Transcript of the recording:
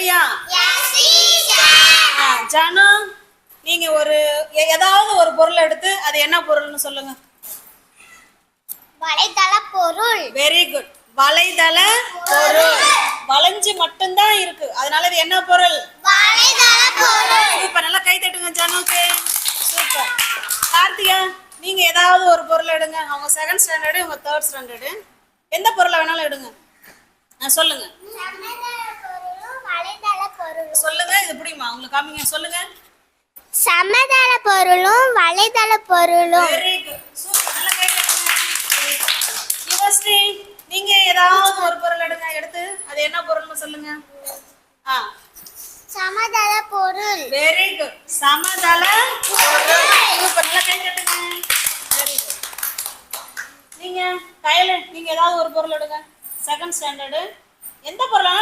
ரெடியா ஜானு நீங்க ஒரு ஏதாவது ஒரு பொருள் எடுத்து அது என்ன பொருள்னு சொல்லுங்க. வலைதள பொருள். வெரி குட் வலைதள பொருள். வளைஞ்சு மட்டும்தான் இருக்கு. அதனால இது என்ன பொருள்? வலைதள பொருள். சூப்பர். நல்லா கை தட்டுங்க ஜானுக்கு. சூப்பர். கார்த்திகா நீங்க ஏதாவது ஒரு பொருள் எடுங்க. அவங்க செகண்ட் ஸ்டாண்டர்டு இவங்க தேர்ட் ஸ்டாண்டர்டு எந்த பொருளை வேணாலும் எடுங்க. சொல்லுங்க சமதள பொருளும் வலைதள பொருளும் பிடிக்குமா உங்களுக்கு காமிங்க சொல்லுங்க. சமதள பொருளும் வலைதள பொருளும். வெரி குட் சூப்பர் நல்லா யுவஸ்ரீ நீங்க ஏதாவது ஒரு பொருள் எடுங்க. எடுத்து அது என்ன பொருள்னு சொல்லுங்க. ஆ. சமதள பொருள். வெரி குட் சமதள பொருள். சூப்பர் நல்லா கை தட்டுங்க வெரி குட் நீங்க கையில நீங்க ஏதாவது ஒரு பொருள் எடுங்க. செகண்ட் ஸ்டாண்டர்டு எந்த எடுங்க